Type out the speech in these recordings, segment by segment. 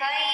caí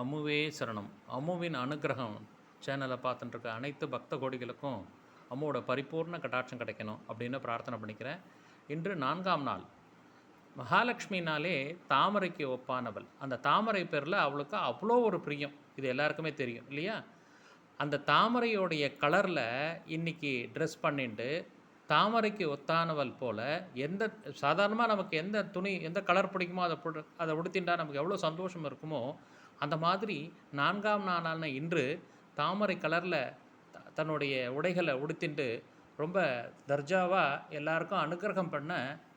அமுவே சரணம். அமுவின் அனுக்கிரகம் சேனலை பார்த்துட்டு இருக்க அனைத்து பக்த கோடிகளுக்கும் அம்முவோட பரிபூர்ண கட்டாட்சம் கிடைக்கணும் அப்படின்னு பிரார்த்தனை பண்ணிக்கிறேன். இன்று நான்காம் நாள். மகாலட்சுமினாலே தாமரைக்கு ஒப்பானவள். அந்த தாமரை பேரில் அவளுக்கு அவ்வளோ ஒரு பிரியம். இது எல்லாருக்குமே தெரியும் இல்லையா? அந்த தாமரையோடைய கலரில் இன்னைக்கு ட்ரெஸ் பண்ணிட்டு தாமரைக்கு ஒத்தானவள் போல் எந்த சாதாரணமாக நமக்கு எந்த துணி எந்த கலர் பிடிக்குமோ அதை அதை உடுத்தின்றா நமக்கு எவ்வளோ சந்தோஷம் இருக்குமோ அந்த மாதிரி நான்காம் நாளான இன்று தாமரை கலரில் தன்னுடைய உடைகளை உடுத்திண்டு ரொம்ப தர்ஜாவாக எல்லாருக்கும் அனுக்கிரகம் பண்ண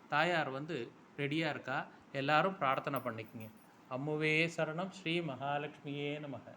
தாயார் வந்து ரெடியாக இருக்கா? எல்லாரும் பிரார்த்தனை பண்ணிக்கங்க. அம்முவே சரணம் ஸ்ரீ மகாலட்சுமியே நமக.